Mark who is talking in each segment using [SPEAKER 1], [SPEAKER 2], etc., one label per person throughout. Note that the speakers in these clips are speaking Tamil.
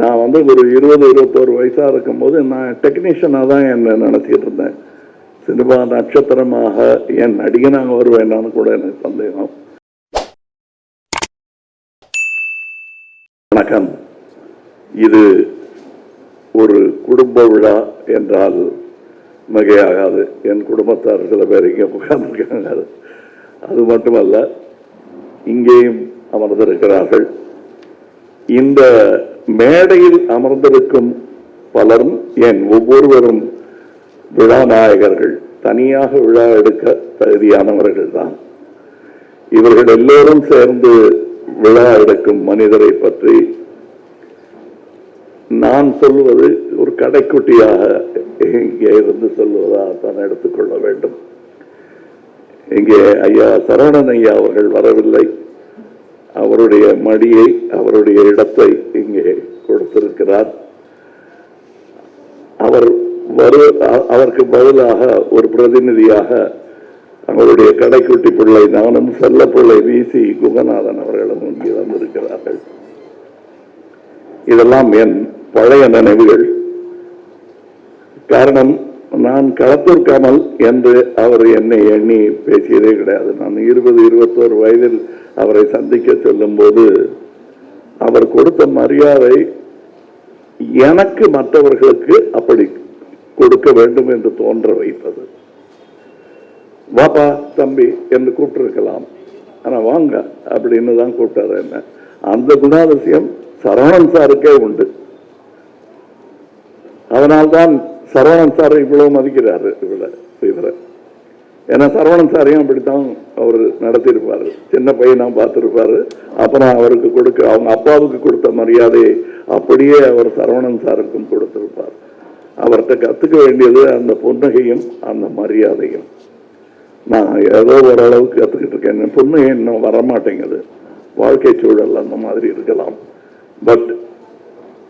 [SPEAKER 1] நான் வந்து ஒரு இருபது இருபத்தோரு வயசாக இருக்கும்போது நான் டெக்னீஷியனாக தான் என்னை நினச்சிக்கிட்டு இருந்தேன். சினிமா நட்சத்திரமாக என் நடிகனாக வருவேனான்னு கூட எனக்கு சந்தேகம். வணக்கம். இது ஒரு குடும்ப விழா என்றால் மிகையாகாது. என் குடும்பத்தார் சில பேர் இங்கே உட்கார்ந்துருக்காங்க அது மட்டுமல்ல இங்கேயும் அமர்ந்திருக்கிறார்கள். இந்த மேடையில் அமர்ந்திருக்கும் பலரும் என் ஒவ்வொருவரும் விழா நாயகர்கள் தனியாக விழா எடுக்க தகுதியானவர்கள் தான் இவர்கள் எல்லோரும் சேர்ந்து விழா எடுக்கும் மனிதரை பற்றி நான் சொல்வது ஒரு கடைக்குட்டியாக இங்கே இருந்து சொல்வதாக தான் எடுத்துக்கொள்ள வேண்டும். இங்கே ஐயா சரவணன் ஐயா அவர்கள் வரவில்லை. அவருடைய மடியை அவருடைய இடத்தை இங்கே இருக்கிறார். அவர் வரு பதிலாக ஒரு பிரதிநிதியாக அவருடைய கடைக்குட்டி பிள்ளை நானும் செல்ல பிள்ளை விசி குகநாதன் அவர்களும் இங்கே வந்திருக்கிறார்கள். இதெல்லாம் என் பழைய நினைவுகள். காரணம் நான் களத்தூர் கமல் என்று அவர் என்னை எண்ணி பேசியதே கிடையாது. நான் இருபது இருபத்தோரு வயதில் அவரை சந்திக்க சொல்லும் போது அவர் கொடுத்த மரியாதை எனக்கு மற்றவர்களுக்கு அப்படி கொடுக்க வேண்டும் என்று தோன்ற வைத்தது. வாப்பா தம்பி என்று கூப்பிட்டிருக்கலாம். ஆனா வாங்க அப்படின்னு தான் கூப்பிட்டாரு என்ன. அந்த குணாதிசயம் சரவணன் சாருக்கே உண்டு. அதனால்தான் சரவணன் சார் இவ்வளவு மதிக்கிறாரு இவரை இவரை. ஏன்னா சரவணன் சாரையும் அப்படித்தான் அவர் நடத்தியிருப்பாரு. சின்ன பையனாக பார்த்துருப்பாரு. அப்புறம் அவருக்கு கொடுக்க அவங்க அப்பாவுக்கு கொடுத்த மரியாதையை அப்படியே அவர் சரவணன் சாருக்கும் கொடுத்திருப்பார் அவர்கிட்ட கத்துக்க வேண்டியது அந்த புன்னகையும் அந்த மரியாதையும். நான் ஏதோ ஓரளவுக்கு கத்துக்கிட்டு இருக்கேன். புன்னகை இன்னும் வரமாட்டேங்குது. வாழ்க்கை சூழல் அந்த மாதிரி இருக்கலாம். பட்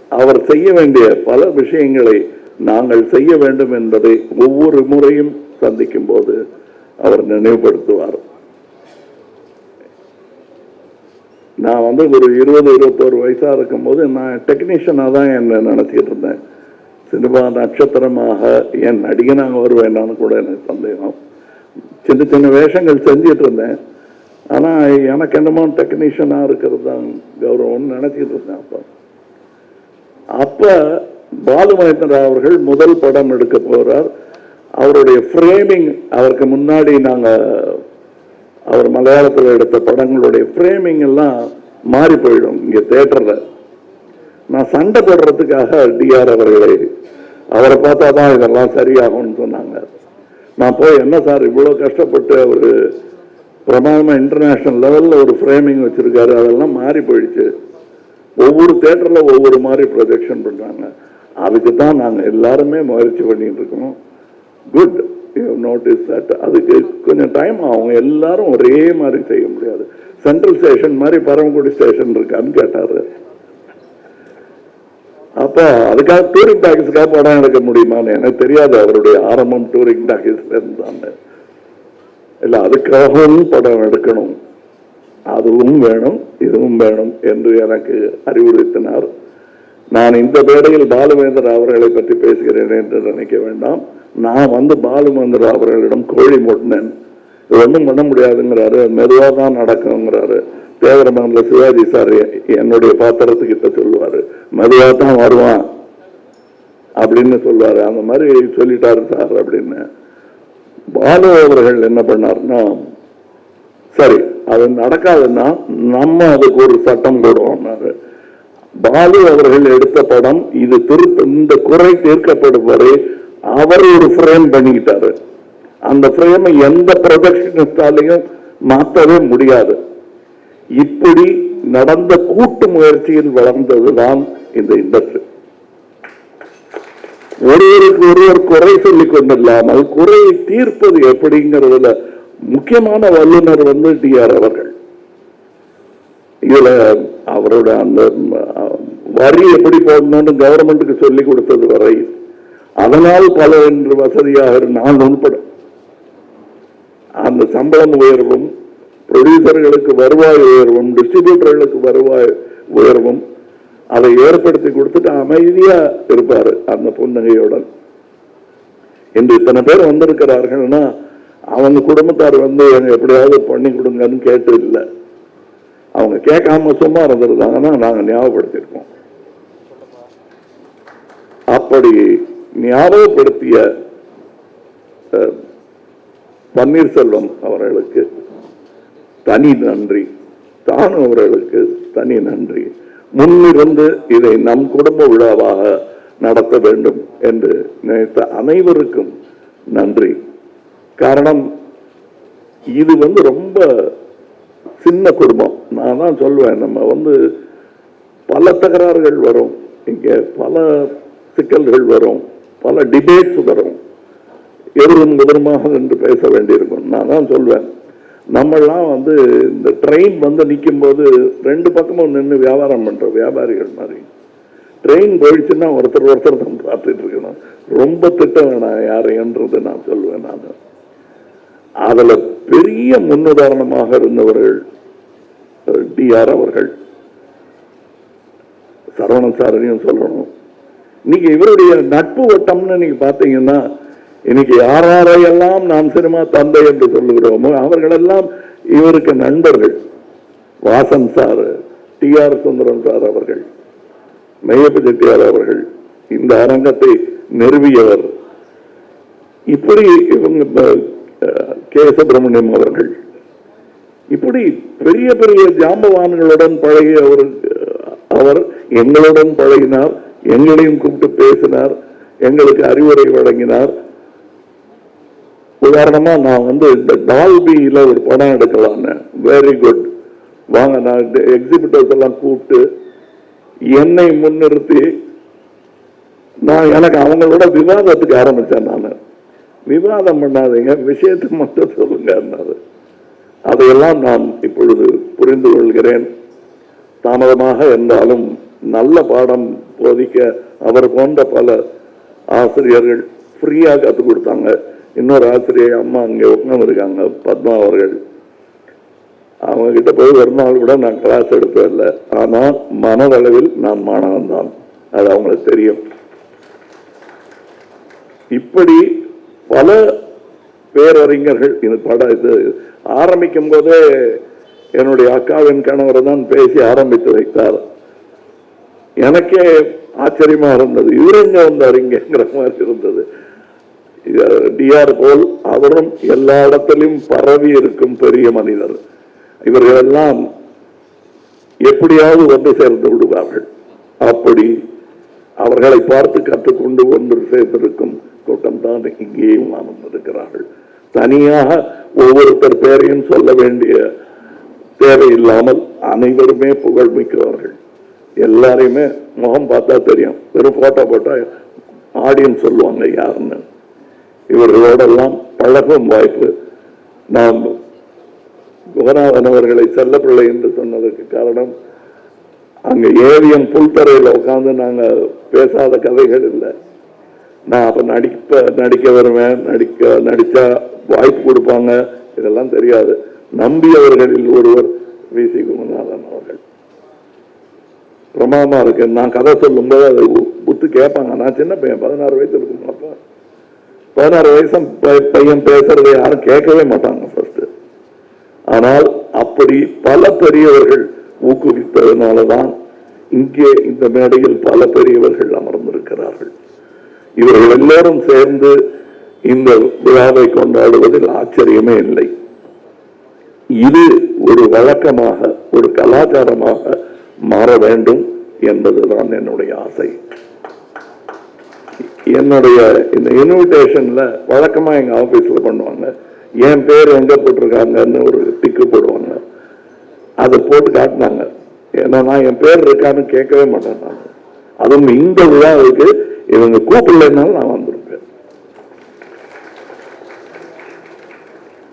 [SPEAKER 1] அவர் செய்ய வேண்டிய பல விஷயங்களை நாங்கள் செய்ய வேண்டும் என்பதை ஒவ்வொரு முறையும் சந்திக்கும் போது அவர் நினைவுபடுத்துவார். நான் வந்து ஒரு இருபது இருபத்தோரு வயசாக இருக்கும்போது நான் டெக்னீஷியனாக தான் என்னை நினச்சிக்கிட்டு இருந்தேன். சினிமா நட்சத்திரமாக என் நடிகனாக வருவேண்டான்னு கூட எனக்கு சந்தேகம். சின்ன சின்ன வேஷங்கள் செஞ்சிட்டு இருந்தேன். ஆனால் எனக்கு என்னமோ டெக்னீஷியனாக இருக்கிறது தான் கௌரவம்னு நினச்சிக்கிட்டு இருந்தேன் அப்போ. அப்போ பாலு மகேந்திரா அவர்கள் முதல் படம் எடுக்க போகிறார் அவருடைய ஃப்ரேமிங் அவருக்கு முன்னாடி நாங்கள் அவர் மலையாளத்தில் எடுத்த படங்களுடைய ஃப்ரேமிங் எல்லாம் மாறி போயிடும். இங்கே தேட்டரில் நான் சண்டை போடுறதுக்காக டிஆர் அவர்களை அவரை பார்த்தா தான் இதெல்லாம் சரியாகும்னு சொன்னாங்க. நான் போய் என்ன சார் இவ்வளோ கஷ்டப்பட்டு அவர் பிரமாதமாக இன்டர்நேஷ்னல் லெவலில் ஒரு ஃப்ரேமிங் வச்சுருக்காரு அதெல்லாம் மாறி போயிடுச்சு. ஒவ்வொரு தேட்டரில் ஒவ்வொரு மாதிரி ப்ரொஜெக்ஷன் பண்ணுறாங்க அதுக்கு தான் நாங்கள் எல்லாருமே முயற்சி பண்ணிகிட்டு இருக்கோம். குட் நோட்டீஸ் தட் அதுக்கு கொஞ்சம் டைம் ஆகும். எல்லாரும் ஒரே மாதிரி செய்ய முடியாது. சென்ட்ரல் ஸ்டேஷன் மாதிரி பரமக்குடி ஸ்டேஷன் இருக்கான்னு கேட்டாரு. அப்போ அதுக்காக டூரிங் டாக்கீஸ்க்காக படம் எடுக்க முடியுமான்னு எனக்கு தெரியாது. அவருடைய ஆரம்பம் டூரிங் டாக்கீஸ்ல இருந்தான்னு இல்ல அதுக்காகவும் படம் எடுக்கணும். அதுவும் வேணும் இதுவும் வேணும் என்று எனக்கு அறிவுறுத்தினார். நான் இந்த மேடையில் பாலுமேந்தர் அவர்களை பற்றி பேசுகிறேன் என்று நினைக்க வேண்டாம். நான் வந்து பாலுமேந்தர் அவர்களிடம் கோழி மூட்டினேன். இது ஒன்றும் பண்ண முடியாதுங்கிறாரு. மெதுவாக தான் நடக்குங்கிறாரு தேவரமங்கல சிவாஜி சார் என்னுடைய பாத்திரத்துக்கிட்ட சொல்லுவாரு. மெதுவாக தான் வருவான் அப்படின்னு சொல்லுவாரு. அந்த மாதிரி சொல்லிட்டாரு சார் அப்படின்னு. பாலு அவர்கள் என்ன பண்ணாருன்னா சரி அது நடக்காதுன்னா நம்ம அதுக்கு ஒரு சட்டம் போடுவோம்னாரு. பாலு அவர்கள் எடுத்த படம் இது திருத்த இந்த குறை தீர்க்கப்படும் வரை அவர் ஒரு ஃப்ரேம் பண்ணிக்கிட்டாரு. அந்த ஃப்ரேமை எந்த ப்ரொடக்ஷனிஸ்டாலையும் மாற்றவே முடியாது. இப்படி நடந்த கூட்டு முயற்சியில் வளர்ந்ததுதான் இந்த இண்டஸ்ட்ரி ஒருவருக்கு ஒருவர் குறை சொல்லிக் கொண்டில்லாமல் குறையை தீர்ப்பது எப்படிங்கிறதுல முக்கியமான வல்லுநர் வந்து டிஆர் அவர்கள். இதில் அவரோட அந்த வரி எப்படி போடணும்னு கவர்மெண்ட்டுக்கு சொல்லி கொடுத்தது வரை அதனால் பல என்று வசதியாக நான் உள்பட அந்த சம்பளம் உயர்வும் ப்ரொடியூசர்களுக்கு வருவாய் உயர்வும் டிஸ்ட்ரிபியூட்டர்களுக்கு வருவாய் உயர்வும் அதை ஏற்படுத்தி கொடுத்துட்டு அமைதியா இருப்பாரு அந்த புன்னகையுடன் இன்று இத்தனை பேர் வந்திருக்கிறார்கள்னா அவங்க குடும்பத்தார் வந்து எப்படியாவது பண்ணி கொடுங்கன்னு கேட்டு இல்லை. அவங்க கேட்காம சும்மா இருந்திருந்தாங்கன்னா நாங்கள் ஞாபகப்படுத்தியிருக்கோம். அப்படி ஞாபகப்படுத்திய அஹ், பன்னீர்செல்வம் அவர்களுக்கு தனி நன்றி. தானும் அவர்களுக்கு தனி நன்றி. முன்னிருந்து இதை நம் குடும்ப விழாவாக நடத்த வேண்டும் என்று நினைத்த அனைவருக்கும் நன்றி. காரணம் இது வந்து ரொம்ப சின்ன குடும்பம். நான் தான் சொல்லுவேன் நம்ம வந்து பல தகராறுகள் வரும். இங்கே பல சிக்கல்கள் வரும். பல டிபேட்ஸ் வரும். எதிரும் எதிரமாக நின்று பேச வேண்டியிருக்கும். நான் தான் சொல்வேன். நம்மெல்லாம் வந்து இந்த ட்ரெயின் வந்து நிற்கும் போது ரெண்டு பக்கமும் நின்று வியாபாரம் பண்ணுறோம் வியாபாரிகள் மாதிரி. ட்ரெயின் போயிடுச்சுன்னா ஒருத்தர் ஒருத்தர் தான் பார்த்துட்டு இருக்கணும். ரொம்ப திட்ட வேணாம் யாரையன்றது நான் சொல்லுவேன் நான். அதில் பெரிய முன்னுதாரணமாக இருந்தவர்கள் டிஆர் அவர்கள். சரவணன் சாரனையும் சொல்லணும். இன்னைக்கு இவருடைய நட்பு வட்டம்னு நீங்க பாத்தீங்கன்னா இன்னைக்கு யாராரையெல்லாம் நான் சினிமா தந்தை என்று சொல்லுகிறோமோ அவர்களெல்லாம் இவருக்கு நண்பர்கள். Vasan sir T R Sundaram sir அவர்கள் மெய்யப்ப செட்டியார் அவர்கள் இந்த அரங்கத்தை நிறுவியவர். இப்படி இவங்க கே. சுப்பிரமணியம் அவர்கள். இப்படி பெரிய பெரிய ஜாம்பவான்களுடன் பழகிய அவர் அவர் எங்களுடன் பழகினார் எங்களையும் கூப்பிட்டு பேசினார் எங்களுக்கு அறிவுரை வழங்கினார். உதாரணமா நான் வந்து இந்த டால்பியில ஒரு படம் எடுக்கலான்னு வெரி குட் வாங்க நான் எக்ஸிபிட்டர்ஸ் எல்லாம் கூப்பிட்டு என்னை முன்னிறுத்தி நான் எனக்கு அவங்களோட விவாதத்துக்கு ஆரம்பிச்சேன் நான். விவாதம் பண்ணாதீங்க விஷயத்தை மட்டும் சொல்லுங்க அதையெல்லாம் நான் இப்பொழுது புரிந்து கொள்கிறேன். தாமதமாக இருந்தாலும் நல்ல பாடம் போதிக்க அவர் போன்ற பல ஆசிரியர்கள் ஃப்ரீயா கற்றுக் கொடுத்தாங்க. இன்னொரு ஆசிரியர் அம்மா அங்கே உட்காந்து இருக்காங்க பத்மா அவர்கள். அவங்க கிட்ட போய் ஒரு நாள் கூட நான் கிளாஸ் எடுத்ததில்லை ஆனால் மனதளவில் நான் மாணவன் தான். அது அவங்களுக்கு தெரியும். இப்படி பல பேரறிஞர்கள் இந்த படம் இது ஆரம்பிக்கும் போதே என்னுடைய அக்காவின் கணவர் தான் பேசி ஆரம்பித்து வைத்தார். எனக்கே ஆச்சரியமா இருந்தது. இவருங்க வந்தார்? இங்கிற மாதிரி இருந்தது. டிஆர் போல் அவரும் எல்லா இடத்திலும் பரவி இருக்கும் பெரிய மனிதர். இவர்கள் எல்லாம் எப்படியாவது வந்து சேர்ந்து விடுவார்கள். அப்படி அவர்களை பார்த்து கற்றுக்கொண்டு ஒன்று சேர்ந்திருக்கும் கூட்டம் தான் இங்கேயும் அமர்ந்திருக்கிறார்கள். தனியாக ஒவ்வொருத்தர் பேரையும் சொல்ல வேண்டிய தேவையில்லாமல் அனைவருமே புகழ்மிக்கவர்கள் எல்லாரையுமே முகம் பார்த்தா தெரியும். வெறும் போட்டோ போட்டா ஆடியன்ஸ் சொல்லுவாங்க யாருன்னு. இவர்களோடெல்லாம் பழகும் வாய்ப்பு. நாம் குகநாதன் அவர்களை செல்லப்பிள்ளை என்று சொன்னதற்கு காரணம் அங்கே ஏவிஎம் புல்தரையில் உட்காந்து நாங்கள் பேசாத கதைகள் இல்லை. நான் அப்போ நடிப்ப நடிக்க வருவேன் நடிக்க நடிச்சா வாய்ப்பு கொடுப்பாங்க இதெல்லாம் தெரியாது. நம்பியவர்களில் ஒருவர் வி. சி. குமநாதன் அவர்கள். பிரமாதமா இருக்கு. நான் கதை சொல்லும்போது அது உ- புத்து கேட்பாங்க. நான் சின்ன பையன் பதினாறு வயசு இருக்கும் அப்ப. பதினாறு வயசு பையன் பேசுறதை யாரும் கேட்கவே மாட்டாங்க ஃபர்ஸ்ட் ஆனால் அப்படி பல பெரியவர்கள் ஊக்குவித்ததனாலதான் இங்கே இந்த மேடையில் பல பெரியவர்கள் அமர்ந்திருக்கிறார்கள். இவர்கள் எல்லோரும் சேர்ந்து இந்த விழாவை கொண்டாடுவதில் ஆச்சரியமே இல்லை. இது ஒரு வழக்கமாக ஒரு கலாச்சாரமாக மாற வேண்டும் என்பதுதான் என்னுடைய ஆசை. என்னுடைய இந்த இன்விடேஷன்ல வழக்கமா எங்க ஆபீஸ்ல பண்ணுவாங்க. என் பேர் எங்க போட்டிருக்காங்கன்னு ஒரு டிக்கு போடுவாங்க. அதை போட்டு காட்டினாங்க. ஏன்னா நான் என் பேர் இருக்கான்னு கேட்கவே மாட்டேன் நான். அதுவும் இந்த விழாவுக்கு இவங்க கூப்பிடலைன்னாலும் நான் வந்தேன்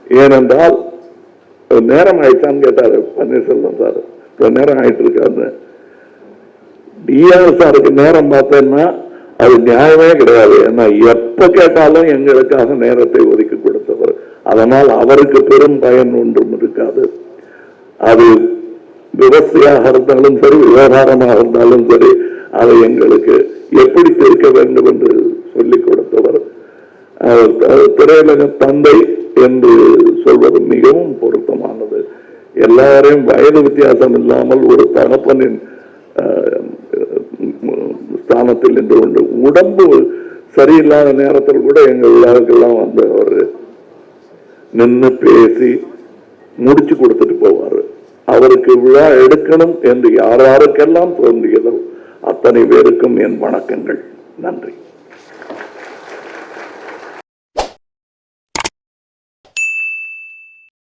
[SPEAKER 1] ஏனென்றால் நேரம் ஆயிடுச்சான்னு கேட்டாரு பன்னீர்செல்வம் சார். இப்போ நேரம் ஆயிட்டு இருக்காரு டிஆர் சாருக்கு நேரம் பார்த்தேன்னா அது நியாயமே கிடையாது. ஏன்னா எப்ப கேட்டாலும் எங்களுக்காக நேரத்தை ஒதுக்கி கொடுத்தவர். அதனால் அவருக்கு பெரும் பயன் ஒன்றும் இருக்காது. அது விவசாயியாக இருந்தாலும் சரி விவகாரமாக இருந்தாலும் சரி அதை எங்களுக்கு எப்படி தீர்க்க வேண்டும் என்று சொல்லிக் கொடுத்தவர் அவர் த- திரையுலக தந்தை என்று சொல்வது மிகவும் பொருத்தமானது. எல்லாரையும் வயது வித்தியாசம் இல்லாமல் ஒரு தகப்பனின் ஸ்தானத்தில் நின்று கொண்டு உடம்பு சரியில்லாத நேரத்தில் கூட எங்கள் விழாவுக்கெல்லாம் வந்து அவர் நின்று பேசி முடிச்சு கொடுத்துட்டு போவார். அவருக்கு விழா எடுக்கணும் என்று யார் யாருக்கெல்லாம் தோன்றியதோ அத்தனை பேருக்கும் என் வணக்கங்கள். நன்றி.